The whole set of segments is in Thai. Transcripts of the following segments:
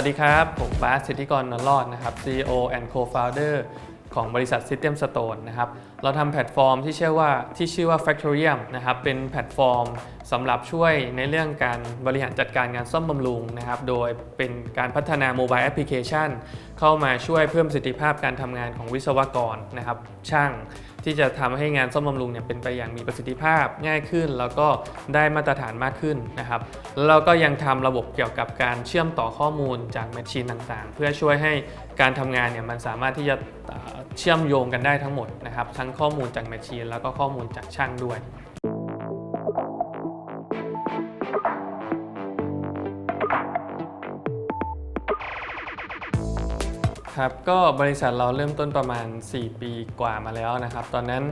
วัสดีครับ ผมบาสสิทธิกรนรอดนะครับ CEO and Co-founder ของบริษัท System Stone นะครับ เราทำแพลตฟอร์มที่ชื่อว่าที่ชื่อว่า Factorium นะครับ เป็นแพลตฟอร์มสำหรับช่วยในเรื่องการบริหารจัดการงานซ่อมบำรุงนะครับ โดยเป็นการพัฒนาโมบายแอปพลิเคชันเข้ามาช่วยเพิ่มประสิทธิภาพการทำงานของวิศวกรนะครับ ช่าง ที่จะทำให้งานซ่อมบำรุงเนี่ยเป็นไปอย่างมีประสิทธิภาพง่ายขึ้น แล้วก็ได้มาตรฐานมากขึ้นนะครับแล้วเราก็ยังทำระบบเกี่ยวกับการเชื่อมต่อข้อมูลจากแมชชีนต่างๆ เพื่อช่วยให้การทำงานเนี่ยมันสามารถที่จะเอ่อเชื่อมโยงกันได้ทั้งหมดนะครับทั้งข้อมูลจากแมชชีนแล้วก็ข้อมูลจากช่างด้วย ครับก็บริษัทเราเริ่มต้นประมาณ 4 ปีกว่ามาแล้วนะครับ ตอนนั้น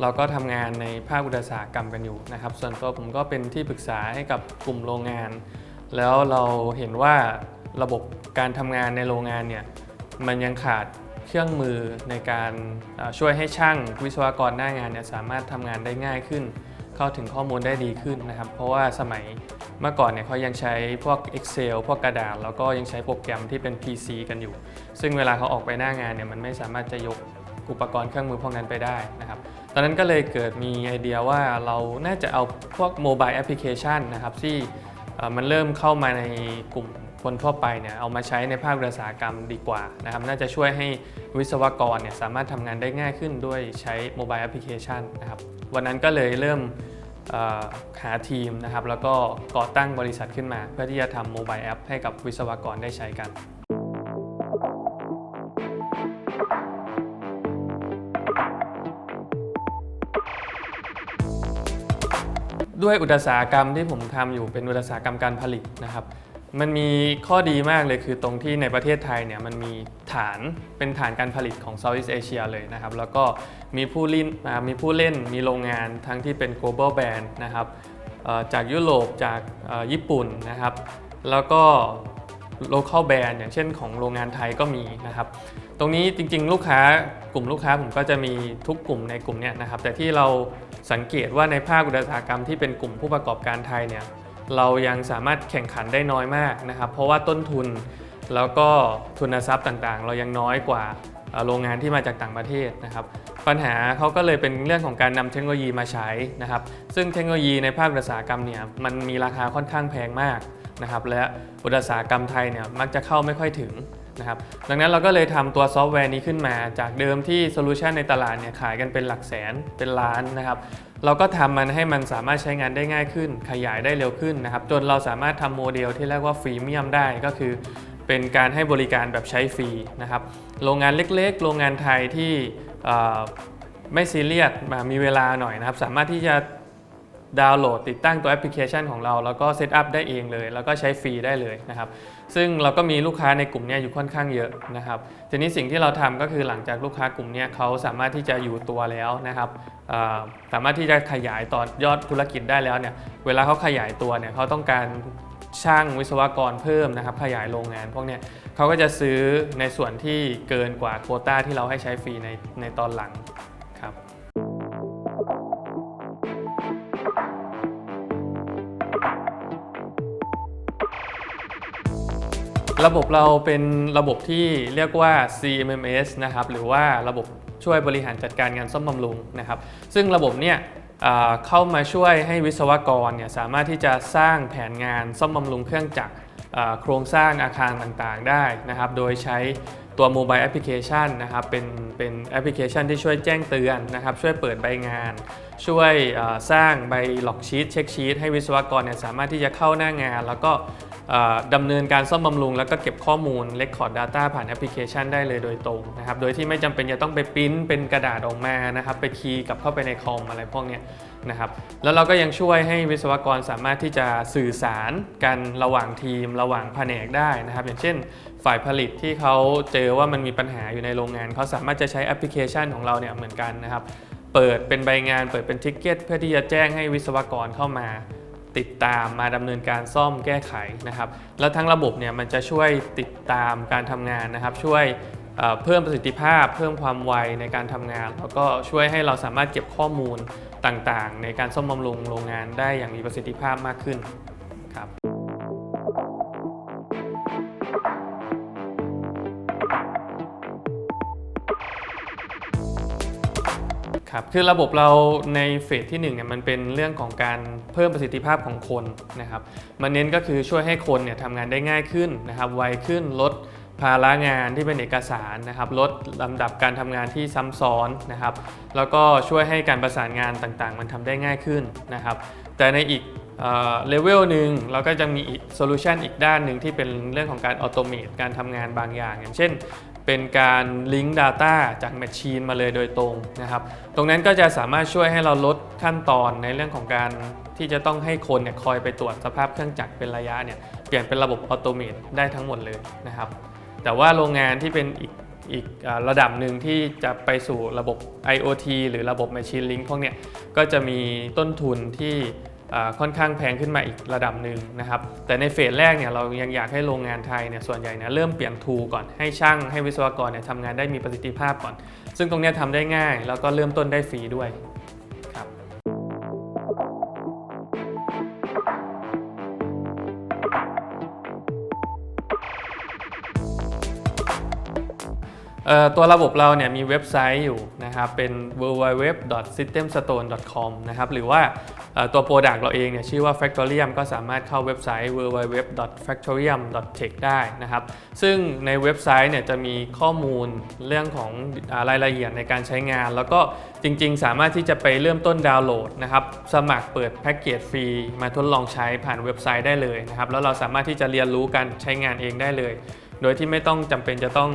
เราก็ทำงานในภาคอุตสาหกรรมกันอยู่นะครับ ส่วนตัวผมก็เป็นที่ปรึกษาให้กับกลุ่มโรงงาน แล้วเราเห็นว่าระบบการทำงานในโรงงานเนี่ยมันยังขาดเครื่องมือในการช่วยให้ช่างวิศวกรหน้างานเนี่ยสามารถทำงานได้ง่ายขึ้น เข้าถึงข้อมูลได้ดีขึ้นนะครับ เพราะว่าสมัยเมื่อก่อนเนี่ยเขายังใช้พวก Excel พวกกระดาษ แล้วก็ยังใช้โปรแกรมที่เป็น PC กันอยู่ ซึ่งเวลาเขาออกไปหน้างานเนี่ยมันไม่สามารถจะยกอุปกรณ์เครื่องมือพวกนั้นไปได้นะครับ ตอนนั้นก็เลยเกิดมีไอเดียว่าเราน่าจะเอาพวกโมบายแอปพลิเคชันนะครับที่มันเริ่มเข้ามาในกลุ่มคนทั่วไปเนี่ยเอามาใช้ในภาคอุตสาหกรรมดีกว่านะครับน่าจะช่วยให้วิศวกรเนี่ยสามารถทำงานได้ง่ายขึ้นด้วยใช้โมบายแอปพลิเคชันนะครับวันนั้นก็เลยเริ่มหาทีมนะครับแล้วก็ก่อตั้งบริษัทขึ้นมา เพื่อที่จะทำโมบายแอปให้กับวิศวกรได้ใช้กัน ด้วยอุตสาหกรรมที่ผมทำอยู่เป็นอุตสาหกรรมการผลิตนะครับ มันมีข้อดีมากเลยคือตรงที่ในประเทศไทยเนี่ยมันมีฐานเป็นฐานการผลิตของ Southeast Asia เลยนะครับ แล้วก็มีผู้เล่นอ่ามีผู้เล่นมีโรงงานทั้งที่เป็น global brand นะครับจากยุโรปจากญี่ปุ่นนะครับ แล้วก็ local brand อย่างเช่นของโรงงานไทยก็มีนะครับ ตรงนี้จริงๆ ลูกค้ากลุ่มลูกค้าผมก็จะมีทุกกลุ่มในกลุ่มเนี้ยนะครับ แต่ที่เราสังเกตว่าในภาคอุตสาหกรรมที่เป็นกลุ่มผู้ประกอบการไทยเนี่ยเรายังสามารถแข่งขันได้น้อยมากนะครับ เพราะว่าต้นทุนแล้วก็ทุนทรัพย์ต่างๆ เรายังน้อยกว่าโรงงานที่มาจากต่างประเทศนะครับ ปัญหาเขาก็เลยเป็นเรื่องของการนำเทคโนโลยีมาใช้นะครับ ซึ่งเทคโนโลยีในภาคอุตสาหกรรมเนี่ยมันมีราคาค่อนข้างแพงมาก นะครับและอุตสาหกรรมไทยเนี่ยมักจะเข้าไม่ค่อยถึงนะครับดังนั้นเราก็เลยทำตัวซอฟต์แวร์นี้ขึ้นมา จากเดิมที่โซลูชันในตลาดเนี่ยขายกันเป็นหลักแสนเป็นล้านนะครับเราก็ทำมันให้มันสามารถใช้งานได้ง่ายขึ้น ขยายได้เร็วขึ้นนะครับจนเราสามารถทำโมเดลที่เรียกว่าฟรีเมียมได้ก็คือ เป็นการให้บริการแบบใช้ฟรีนะครับโรงงานเล็กๆ โรงงานไทยที่ไม่ซีเรียสมามีเวลาหน่อยนะครับสามารถที่จะ ดาวน์โหลดติดตั้งตัวแอปพลิเคชันของเรา แล้วก็เซตอัพได้เองเลย แล้วก็ใช้ฟรีได้เลยนะครับ ซึ่งเราก็มีลูกค้าในกลุ่มนี้อยู่ค่อนข้างเยอะนะครับ ทีนี้สิ่งที่เราทำก็คือหลังจากลูกค้ากลุ่มนี้เขาสามารถที่จะอยู่ตัวแล้วนะครับสามารถที่จะขยายต่อยอดธุรกิจได้แล้วเนี่ยเวลาเขาขยายตัวเนี่ยเขาต้องการช่างวิศวกรเพิ่มนะครับ ขยายโรงงานพวกเนี้ยเขาก็จะซื้อในส่วนที่เกินกว่าโควต้าที่เราให้ใช้ฟรีในในตอนหลัง ระบบเราเป็นระบบที่เรียกว่า CMMS นะครับหรือว่าระบบช่วยบริหารจัดการงานซ่อมบำรุงนะครับ ซึ่งระบบเนี่ยเข้ามาช่วยให้วิศวกรเนี่ยสามารถที่จะสร้างแผนงานซ่อมบำรุงเครื่องจักรโครงสร้างอาคารต่างๆได้นะครับ โดยใช้ตัวโมบายแอปพลิเคชันนะครับเป็นเป็นแอปพลิเคชันที่ช่วยแจ้งเตือนนะครับ ช่วยเปิดใบงาน ช่วยสร้างใบหลอกชีตเช็คชีตให้วิศวกรเนี่ยสามารถที่จะเข้าหน้างาน แล้วก็ ดำเนินการซ่อมบำรุง แล้วก็เก็บข้อมูล Record Data ผ่านแอปพลิเคชันได้เลยโดยตรงนะครับ โดยที่ไม่จำเป็นจะต้องไปปริ้นเป็นกระดาษออกมานะครับไปคีย์กับเข้าไปในคอมอะไรพวกนี้นะครับแล้วเราก็ยังช่วยให้วิศวกรสามารถที่จะสื่อสารกันระหว่างทีม ระหว่างแผนกได้นะครับ อย่างเช่น ฝ่ายผลิตที่เขาเจอว่ามันมีปัญหาอยู่ในโรงงาน เขาสามารถจะใช้แอปพลิเคชันของเราเนี่ยเหมือนกันนะครับ เปิดเป็นใบงาน เปิดเป็นทิกเก็ต เพื่อที่จะแจ้งให้วิศวกรเข้ามา ติดตามมาดำเนินการซ่อมแก้ไขนะครับ แล้วทั้งระบบเนี่ยมันจะช่วยติดตามการทำงานนะครับ ช่วยเพิ่มประสิทธิภาพ เพิ่มความไวในการทำงาน แล้วก็ช่วยให้เราสามารถเก็บข้อมูลต่างๆ ในการซ่อมบำรุงโรงงานได้อย่างมีประสิทธิภาพมากขึ้นครับ ครับคือระบบเราในเฟสที่1เนี่ยมันเป็นเรื่องของการเพิ่มประสิทธิภาพของคนนะครับมันเน้นก็คือช่วยให้คนเนี่ยทำงานได้ง่ายขึ้นนะครับไวขึ้นลดภาระงานที่เป็นเอกสารนะครับลดลำดับการทำงานที่ซ้ำซ้อนนะครับแล้วก็ช่วยให้การประสานงานต่างๆ มันทำได้ง่ายขึ้นนะครับแต่ในอีกเลเวลหนึ่งเราก็จะมีโซลูชันอีกด้านหนึ่งที่เป็นเรื่องของการอ u โตเมตการทำงานบางอย่าง อย่างเช่น เป็นการลิงก์ Data จากแมชชีนมาเลยโดยตรงนะครับ ตรงนั้นก็จะสามารถช่วยให้เราลดขั้นตอนในเรื่องของการที่จะต้องให้คนเนี่ยคอยไปตรวจสภาพเครื่องจักรเป็นระยะเนี่ยเปลี่ยนเป็นระบบอ u โตเมตได้ทั้งหมดเลยนะครับ แต่ว่าโรงงานที่เป็นอีกอีกระดับหนึ่งที่จะไปสู่ระบบ IoT หรือระบบ Machine Link พวกเนี้ยก็จะมีต้นทุนที่ ค่อนข้างแพงขึ้นมาอีกระดับหนึ่งนะครับ แต่ในเฟสแรกเนี่ยเรายังอยากให้โรงงานไทยเนี่ยส่วนใหญ่เนี่ยเริ่มเปลี่ยนทูก่อนให้ช่างให้วิศวกรเนี่ยทำงานได้มีประสิทธิภาพก่อน ซึ่งตรงนี้ทำได้ง่ายแล้วก็เริ่มต้นได้ฟรีด้วย ตัวระบบเราเนี่ยมีเว็บไซต์อยู่นะครับเป็น www.systemstone.com นะครับหรือว่าตัว Product เราเองเนี่ยชื่อว่า Factorium ก็สามารถเข้าเว็บไซต์ www.factorium.tech ได้นะครับซึ่งในเว็บไซต์เนี่ยจะมีข้อมูลเรื่องของอารายละเอียดในการใช้งาน แล้วก็จริงๆ สามารถที่จะไปเริ่มต้นดาวน์โหลดนะครับสมัครเปิดแพ็กเกจฟรีมาทดลองใช้ผ่านเว็บไซต์ได้เลยนะครับแล้วเราสามารถที่จะเรียนรู้การใช้งานเองได้เลย โดยที่ไม่ต้องจำเป็นจะต้อง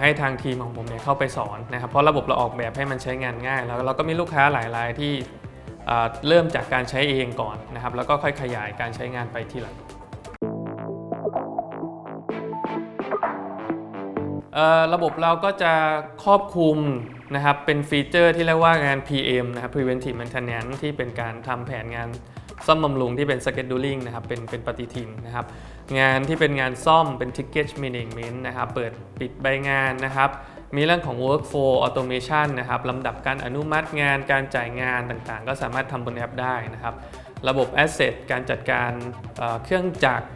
ให้ทางทีมของผมเนี่ยเข้าไปสอนนะครับ เพราะระบบเราออกแบบให้มันใช้งานง่าย แล้วเราก็มีลูกค้าหลายรายที่เริ่มจากการใช้เองก่อนนะครับ แล้วก็ค่อยขยายการใช้งานไปทีหลังระบบเราก็จะครอบคลุมนะครับเป็นฟีเจอร์ที่เรียกว่างาน PM นะครับ preventive maintenance ที่เป็นการทำแผนงาน ซ่อมบำรุงที่เป็น scheduling นะครับเป็นเป็นปฏิทินนะครับ งานที่เป็นงานซ่อมเป็น ticket management นะครับเปิดปิดใบงานนะครับ มีเรื่องของ workflow automation นะครับลำดับการอนุมัติงานการจ่ายงานต่างๆ ก็สามารถทำบนแอปได้นะครับ ระบบ asset การจัดการเครื่องจักร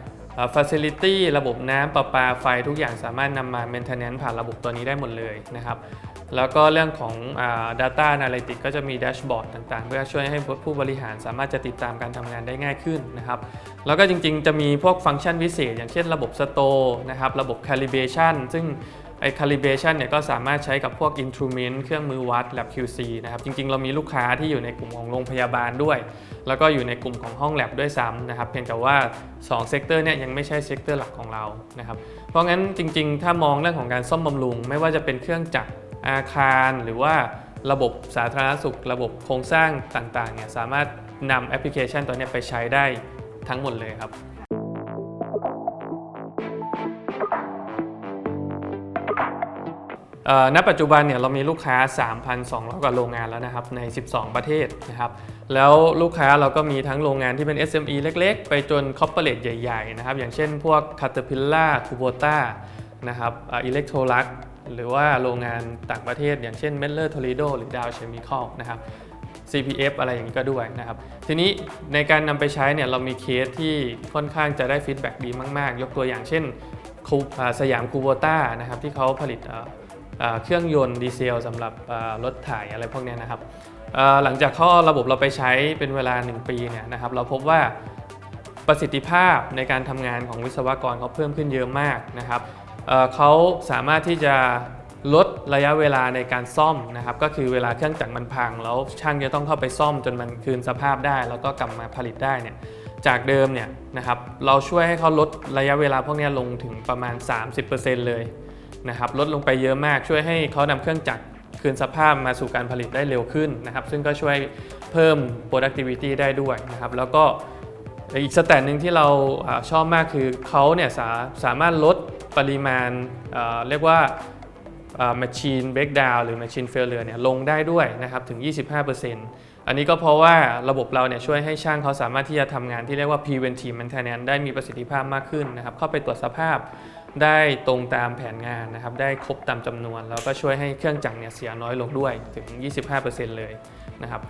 facility ระบบน้ำประปาไฟทุกอย่างสามารถนำมา maintenance ผ่านระบบตัวนี้ได้หมดเลยนะครับ แล้วก็เรื่องของอา data analytics ก็จะมีแดชบอร์ดต่างๆ เพื่อช่วยให้ผู้บริหารสามารถจะติดตามการทำงานได้ง่ายขึ้นนะครับ แล้วก็จริงๆ จะมีพวกฟังก์ชันพิเศษ อย่างเช่นระบบ store นะครับ ระบบ calibration ซึ่งไอ้ calibration เนี่ยก็สามารถใช้กับพวก instrument เครื่องมือวัด lab QC นะครับ จริงๆ เรามีลูกค้าที่อยู่ในกลุ่มของโรงพยาบาลด้วย แล้วก็อยู่ในกลุ่มของห้อง lab ด้วยซ้ำนะครับ เพียงแต่ว่า2เซกเตอร์เนี่ยยังไม่ใช่เซกเตอร์หลักของเรานะครับ เพราะงั้นจริงๆ ถ้ามองเรื่องของการซ่อมบำรุง ไม่ว่าจะเป็นเครื่องจักร อาคารหรือว่าระบบสาธารณสุข ระบบโครงสร้างต่างๆเนี่ยสามารถนำแอปพลิเคชันตัวนี้ไปใช้ได้ทั้งหมดเลยครับณปัจจุบันเนี่ยเรามีลูกค้า 3,200 กว่าโรงงานแล้วนะครับใน 12 ประเทศนะครับแล้วลูกค้าเราก็มีทั้งโรงงานที่เป็น SME เล็กๆ ไปจนคอร์ปอเรทใหญ่ ๆ นะครับ อย่างเช่นพวก Caterpillar Kubota นะครับอิเล็กโทรลัก หรือว่าโรงงานต่างประเทศ อย่างเช่น m e l l e r Toledo หรือ Dow Chemical นะครับ CPF อะไรอย่างนี้ก็ด้วยนะครับ ทีนี้ในการนำไปใช้เนี่ยเรามีเคสที่ค่อนข้างจะได้ฟีดแบ็กดีมาก ๆ ยกตัวอย่างเช่นสยามคูโบต้านะครับที่เขาผลิตเครื่องยนต์ดีเซลสำหรับรถถ่ายอะไรพวกนี้นะครับหลังจากขาเอระบบเราไปใช้เป็นเวลา 1 ปีเนี่ยนะครับเราพบว่าประสิทธิภาพในการทำงานของวิศวกรเขาเพิ่มขึ้นเยอะมากนะครับ เเขาสามารถที่จะลดระยะเวลาในการซ่อมนะครับ ก็คือเวลาเครื่องจักรมันพัง แล้วช่างจะต้องเข้าไปซ่อมจนมันคืนสภาพได้ แล้วก็กลับมาผลิตได้เนี่ยจากเดิมเนี่ยนะครับเราช่วยให้เขาลดระยะเวลาพวกนี้ลงถึงประมาณ 30%เลยนะครับลดลงไปเยอะมากช่วยให้เขานำเครื่องจักรคืนสภาพมาสู่การผลิตได้เร็วขึ้นนะครับ ซึ่งก็ช่วยเพิ่ม productivity ได้ด้วยนะครับ แล้วก็ อีกสแตทหนึ่งที่เราอชอบมากคือเขาเนี่ยสาสามารถลดปริมาณเเรียกว่าอ่า machine breakdown หรือ machine failure เนี่ยลงได้ด้วยนะครับถึง 25%อันนี้ก็เพราะว่าระบบเราเนี่ยช่วยให้ช่างเขาสามารถที่จะทำงานที่เรียกว่า preventive maintenance ได้มีประสิทธิภาพมากขึ้นนะครับ เข้าไปตรวจสภาพได้ตรงตามแผนงานนะครับ ได้ครบตามจำนวน แล้วก็ช่วยให้เครื่องจักรเนี่ยเสียน้อยลงด้วยถึง 25%เลยนะครับ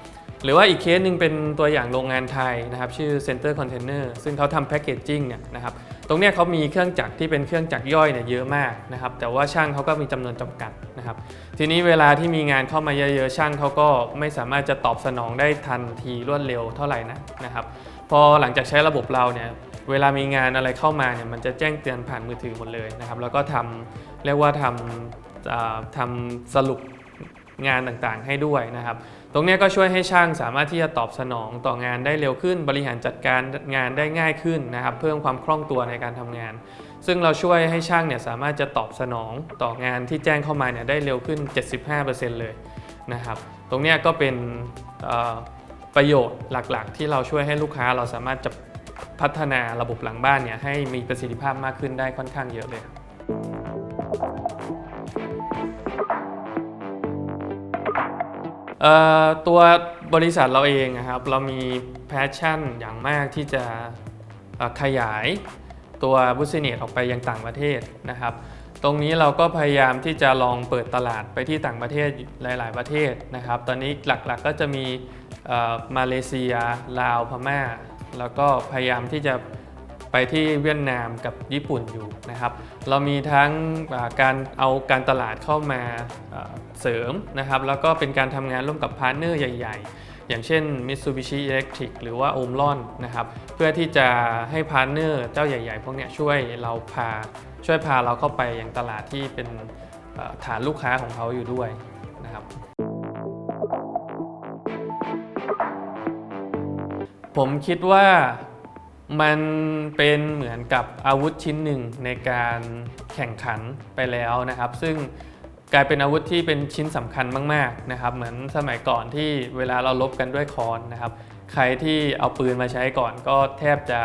หรือว่าอีกเคสหนึ่งเป็นตัวอย่างโรงงานไทยนะครับชื่อ Center Container ซึ่งเขาทำแพ c เกจจิ้งเนี่ยนะครับตรงเนี้ยเขามีเครื่องจักรที่เป็นเครื่องจักรย่อยเนี่ยเยอะมากนะครับแต่ว่าช่างเขาก็มีจำนวนจำกัดนะครับทีนี้เวลาที่มีงานเข้ามาเยอะๆช่างเขาก็ไม่สามารถจะตอบสนองได้ทันทีรวดเร็วเท่าไหร่นะนะครับพอหลังจากใช้ระบบเราเนี่ยเวลามีงานอะไรเข้ามาเนี่ยมันจะแจ้งเตือนผ่านมือถือหมดเลยนะครับแล้วก็ทำเรียกว่าทำทำสรุปงานต่างๆให้ด้วยนะครับ ตรงนี้ก็ช่วยให้ช่างสามารถที่จะตอบสนองต่องานได้เร็วขึ้น บริหารจัดการงานได้ง่ายขึ้นนะครับ เพิ่มความคล่องตัวในการทำงาน ซึ่งเราช่วยให้ช่างเนี่ยสามารถจะตอบสนองต่องานที่แจ้งเข้ามาเนี่ยได้เร็วขึ้น 75%เลยนะครับ ตรงนี้ก็เป็นประโยชน์หลักๆ ที่เราช่วยให้ลูกค้าเราสามารถจะพัฒนาระบบหลังบ้านเนี่ยให้มีประสิทธิภาพมากขึ้นได้ค่อนข้างเยอะเลยครับ ตัวบริษัทเราเองนะครับเรามีแพชชั่นอย่างมากที่จะขยายตัวบุสเนตออกไปยังต่างประเทศนะครับ ตรงนี้เราก็พยายามที่จะลองเปิดตลาดไปที่ต่างประเทศหลาย ๆ ประเทศนะครับ ตอนนี้หลักๆก็จะมีมาเลเซีย ลาวพม่า แล้วก็พยายามที่จะ ไปที่เวียดนามกับญี่ปุ่นอยู่นะครับ เรามีทั้งการเอาการตลาดเข้ามาเสริมนะครับ แล้วก็เป็นการทำงานร่วมกับพาร์ทเนอร์ใหญ่ ๆ อย่างเช่น Mitsubishi Electric หรือว่า Omron นะครับ เพื่อที่จะให้พาร์ทเนอร์เจ้าใหญ่ ๆ พวกนี้ช่วยเราพาช่วยพาเราเข้าไปยังตลาดที่เป็นฐานลูกค้าของเขาอยู่ด้วยนะครับผมคิดว่า มันเป็นเหมือนกับอาวุธชิ้นหนึ่งในการแข่งขันไปแล้วนะครับ ซึ่งกลายเป็นอาวุธที่เป็นชิ้นสำคัญมากๆนะครับ เหมือนสมัยก่อนที่เวลาเราลบกันด้วยค้อนนะครับ ใครที่เอาปืนมาใช้ก่อนก็แทบจะ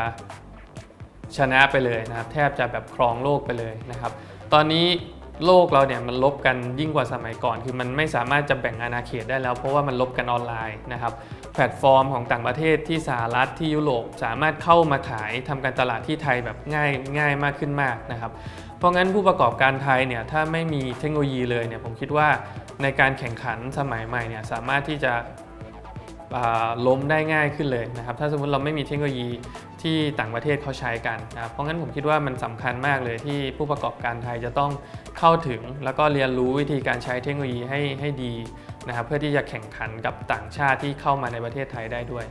ชนะไปเลยนะครับ แทบจะแบบครองโลกไปเลยนะครับ ตอนนี้ โลกเราเนี่ยมันลบกันยิ่งกว่าสมัยก่อน คือมันไม่สามารถจะแบ่งอาณาเขตได้แล้ว เพราะว่ามันลบกันออนไลน์นะครับแพลตฟอร์มของต่างประเทศที่สหรัฐที่ยุโรปสามารถเข้ามาขายทำการตลาดที่ไทยแบบง่ายง่ายมากขึ้นมากนะครับเพราะงั้นผู้ประกอบการไทยเนี่ยถ้าไม่มีเทคโนโลยีเลยเนี่ยผมคิดว่าในการแข่งขันสมัยใหม่เนี่ยสามารถที่จะล้มได้ง่ายขึ้นเลยนะครับถ้าสมมติเราไม่มีเทคโนโลยี ที่ต่างประเทศเขาใช้กันนะครับเพราะงั้นผมคิดว่ามันสำคัญมากเลยที่ผู้ประกอบการไทยจะต้องเข้าถึง แล้วก็เรียนรู้วิธีการใช้เทคโนโลยีให้ให้ดีนะครับเพื่อที่จะแข่งขันกับต่างชาติที่เข้ามาในประเทศไทยได้ด้วย